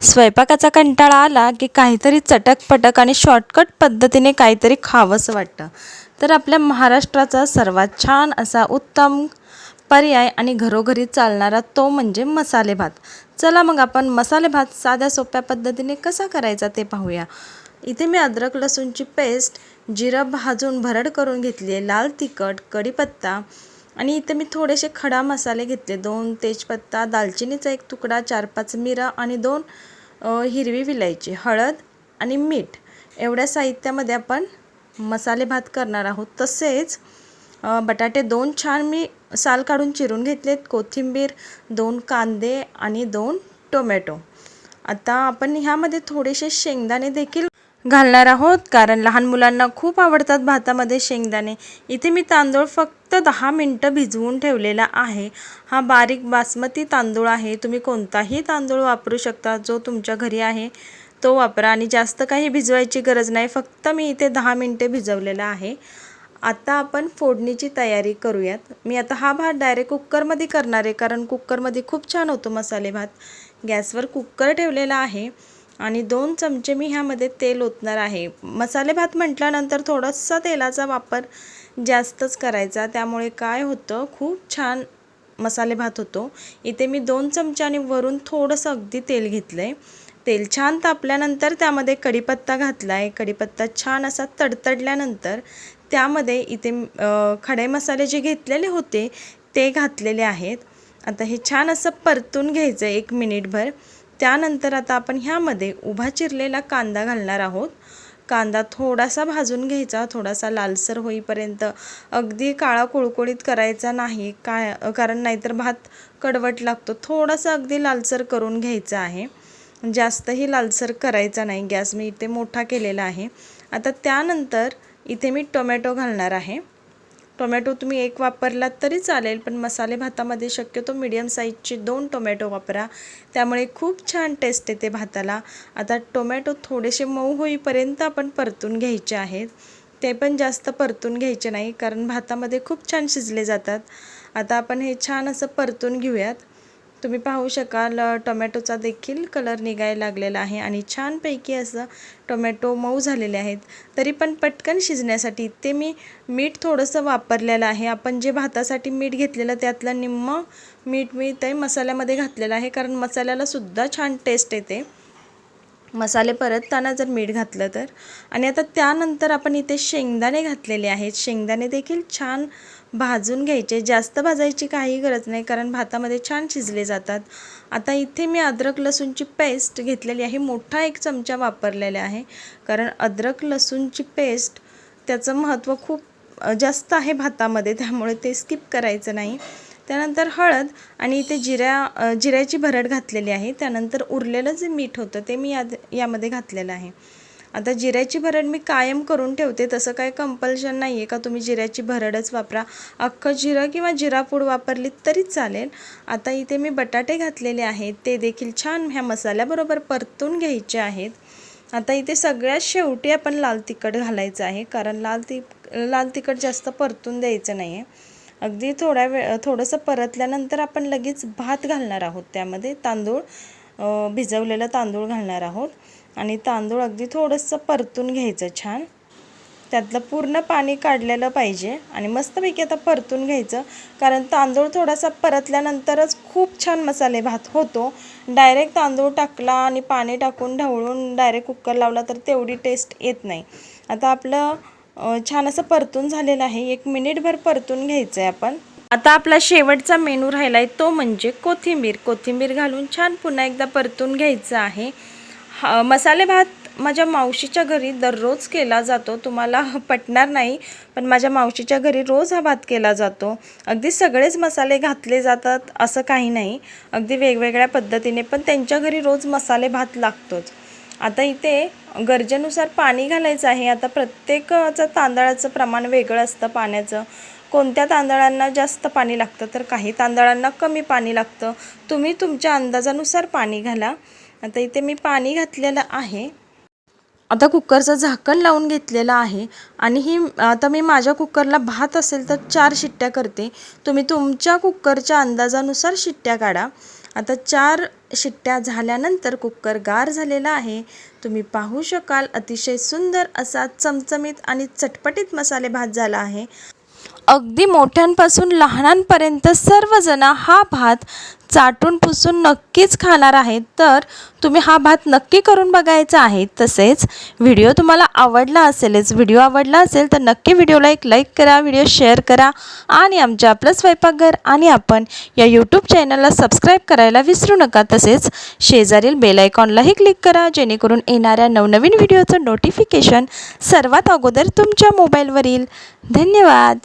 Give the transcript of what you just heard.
स्वयंपाकाचा कंटाळा आला की काहीतरी चटकपटक आणि शॉर्टकट पद्धतीने काहीतरी खावंसं वाटतं. तर आपल्या महाराष्ट्राचा सर्वात छान असा उत्तम पर्याय आणि घरोघरी चालणारा तो म्हणजे मसाले भात. चला मग आपण मसाले भात साध्या सोप्या पद्धतीने कसा करायचा ते पाहूया. इथे मी अद्रक लसूणची पेस्ट जिरं भाजून भरड करून घेतली आहे लाल तिखट कढीपत्ता आणि इथे मी थोडेसे खडा मसाले घेतले. दोन तेजपत्ता दालचिनीचा एक तुकडा चार पाच मिरं आणि दोन हिरवी विलायची हळद आणि मीठ. एवढ्या साहित्यामध्ये आपण मसाले भात करणार आहोत. तसेच बटाटे दोन छान मी साल काढून चिरून घेतलेत. कोथिंबीर दोन कांदे आणि दोन टोमॅटो. आता आपण ह्यामध्ये थोडेसे शेंगदाणे देखील घालणार आहोत कारण लहान मुलांना खूप आवडतात भातामध्ये शेंगदाणे. इथे मी तांदूळ फक्त दहा मिनटं भिजवून ठेवलेला आहे. हा बारीक बासमती तांदूळ आहे. तुम्ही कोणताही तांदूळ वापरू शकता. जो तुमच्या घरी आहे तो वापरा आणि जास्त काही भिजवायची गरज नाही. फक्त मी इथे दहा मिनटे भिजवलेला आहे. आता आपण फोडणीची तयारी करूयात. मी आता हा भात डायरेक्ट कुकरमध्ये करणार आहे कारण कुकरमध्ये खूप छान होतो मसाले भात. गॅसवर कुकर ठेवलेला आहे आणि दोन चमचे मी ह्यामध्ये तेल ओतणार आहे. मसाले भात म्हटल्यानंतर थोडंसं तेलाचा वापर जास्तच करायचा. त्यामुळे काय होतं खूप छान मसाले भात होतो. इथे मी दोन चमच्याने वरून थोडंसं अगदी तेल घेतलं आहे तेल छान तापल्यानंतर त्यामध्ये कढीपत्ता घातला आहे कढीपत्ता छान असा तडतडल्यानंतर त्यामध्ये इथे खडे मसाले जे घेतलेले होते ते घातलेले आहेत. आता हे छान असं परतून घ्यायचं आहे एक मिनिटभर. त्यानंतर आता आपण ह्यामध्ये उभा चिरलेला कांदा घालणार आहोत. कांदा थोडासा भाजून घ्यायचा थोडासा लालसर होईपर्यंत. अगदी काळा कुळकुळीत करायचा नाही काय कारण नाहीतर भात कडवट लागतो. थोडासा अगदी लालसर करून घ्यायचा आहे. जास्तही लालसर करायचा नाही. गॅस मी इथे मोठा केलेला आहे. आता त्यानंतर इथे मी टोमॅटो घालणार आहे. टोमॅटो तुम्ही एक वापरलात तरी चालेल पण मसाले भातामध्ये शक्यतो मिडियम साईजचे दोन टोमॅटो वापरा. त्यामुळे खूप छान टेस्ट येते भाताला. आता टोमॅटो थोडेसे मऊ होईपर्यंत आपण परतून घ्यायचे आहेत. ते पण जास्त परतून घ्यायचे नाही कारण भातामध्ये खूप छान शिजले जातात. आता आपण हे छान असं परतून घेऊयात. तुम्ही पाहू शकाल टोमॅटोचा देखील कलर निघायला लागलेला आहे आणि छानपैकी असं टोमॅटो मऊ झालेले आहेत. तरी पण पटकन शिजण्यासाठी ते मी मीठ थोडंसं वापरलेलं आहे. आपण जे भातासाठी मीठ घेतलेलं त्यातलं निम्म मीठ मी ते मसाल्यामध्ये घातलेलं आहे कारण मसाल्यालासुद्धा छान टेस्ट येते. मसाले परतताना जर मीठ घातलं तर. आणि आता त्यानंतर आपण इथे शेंगदाणे घातलेले आहेत. शेंगदाणे देखील छान भाजून घ्यायचे. जास्त भाजायची काही गरज नाही कारण भातामध्ये छान शिजले जातात. आता इथे मी अद्रक लसूणची पेस्ट घेतलेली आहे. मोठा एक चमचा वापरलेला आहे. कारण अद्रक लसूणची पेस्ट त्याचं महत्त्व खूप जास्त आहे भातामध्ये. त्यामुळे ते स्किप करायचं नाही. त्यानंतर हळद आणि इथे जिऱ्या जिऱ्याची भरड घातलेली आहे. त्यानंतर उरलेलं जे मीठ होतं ते मी याद यामध्ये घातलेलं आहे. आता जिऱ्याची भरड मी कायम करून ठेवते. तसं काही कंपल्शन नाही आहे का तुम्ही जिऱ्याची भरडच वापरा. अख्खं जिरं किंवा जिरापूड वापरली तरी चालेल. आता इथे मी बटाटे घातलेले आहेत. ते देखील छान ह्या मसाल्याबरोबर परतून घ्यायचे आहेत. आता इथे सगळ्यात शेवटी आपण लाल तिखट घालायचं आहे. कारण लाल ति लाल तिखट जास्त परतून द्यायचं नाही आहे अगदी थोड्या वेळ थोडंसं परतल्यानंतर आपण लगेच भात घालणार आहोत. त्यामध्ये तांदूळ भिजवलेला भिजवलेलं तांदूळ घालणार आहोत. आणि तांदूळ अगदी थोडंसं परतून घ्यायचं छान. त्यातलं पूर्ण पाणी काढलेलं पाहिजे आणि मस्तपैकी आता परतून घ्यायचं. कारण तांदूळ थोडासा परतल्यानंतरच खूप छान मसाले भात होतो. डायरेक्ट तांदूळ टाकला आणि पाणी टाकून ढवळून डायरेक्ट कुकर लावला तर तेवढी टेस्ट येत नाही. आता आपलं छान असं परतून झालेलं आहे. एक मिनिटभर परतून घ्यायचं आहे आपण. आता आपला शेवटचा मेनू राहिला आहे तो म्हणजे कोथिंबीर. कोथिंबीर घालून छान पुन्हा एकदा परतून घ्यायचं आहे. हा मसाले भात माझ्या मावशीच्या घरी दररोज केला जातो. तुम्हाला पटणार नाही पण माझ्या मावशीच्या घरी रोज हा भात केला जातो. अगदी सगळेच मसाले घातले जातात असं काही नाही. अगदी वेगवेगळ्या पद्धतीने पण त्यांच्या घरी रोज मसाले भात लागतोच. आता इथे गरजेनुसार पाणी घालायचं आहे. आता प्रत्येकाचं तांदळाचं प्रमाण वेगळं असतं पाण्याचं. कोणत्या तांदळांना जास्त पाणी लागतं? तर काही तांदळांना कमी पाणी लागतं. तुम्ही तुमच्या अंदाजानुसार पाणी घाला. आता इथे मी पाणी घातलेलं आहे. आता कुकरचं झाकण लावून घेतलेलं आहे. आणि ही आता मी माझ्या कुकरला भात असेल तर चार शिट्ट्या करते. तुम्ही तुमच्या कुकरच्या अंदाजानुसार शिट्ट्या काढा. आता चार शिट्ट्या झाल्यानंतर कुकर गार झालेला आहे. तुम्ही पाहू शकाल अतिशय सुंदर असा चमचमीत आणि चटपटीत मसाले भात झाला आहे. अगदी मोठ्यांपासून लहानांपर्यंत सर्वजण हा भात चाटून पुसून नक्कीच खाणार आहेत. तर तुम्ही हा भात नक्की करून बघायचा आहे. तसेच व्हिडिओ तुम्हाला आवडला असेलच व्हिडिओ आवडला असेल तर नक्की व्हिडिओला एक लाईक करा व्हिडिओ शेअर करा आणि आमच्या आपलं स्वयंपाकघर आणि आपण या यूट्यूब चॅनलला सबस्क्राईब करायला विसरू नका. तसेच शेजारील बेलायकॉनलाही क्लिक करा जेणेकरून येणाऱ्या नवनवीन व्हिडिओचं नोटिफिकेशन सर्वात अगोदर तुमच्या मोबाईलवर येईल धन्यवाद!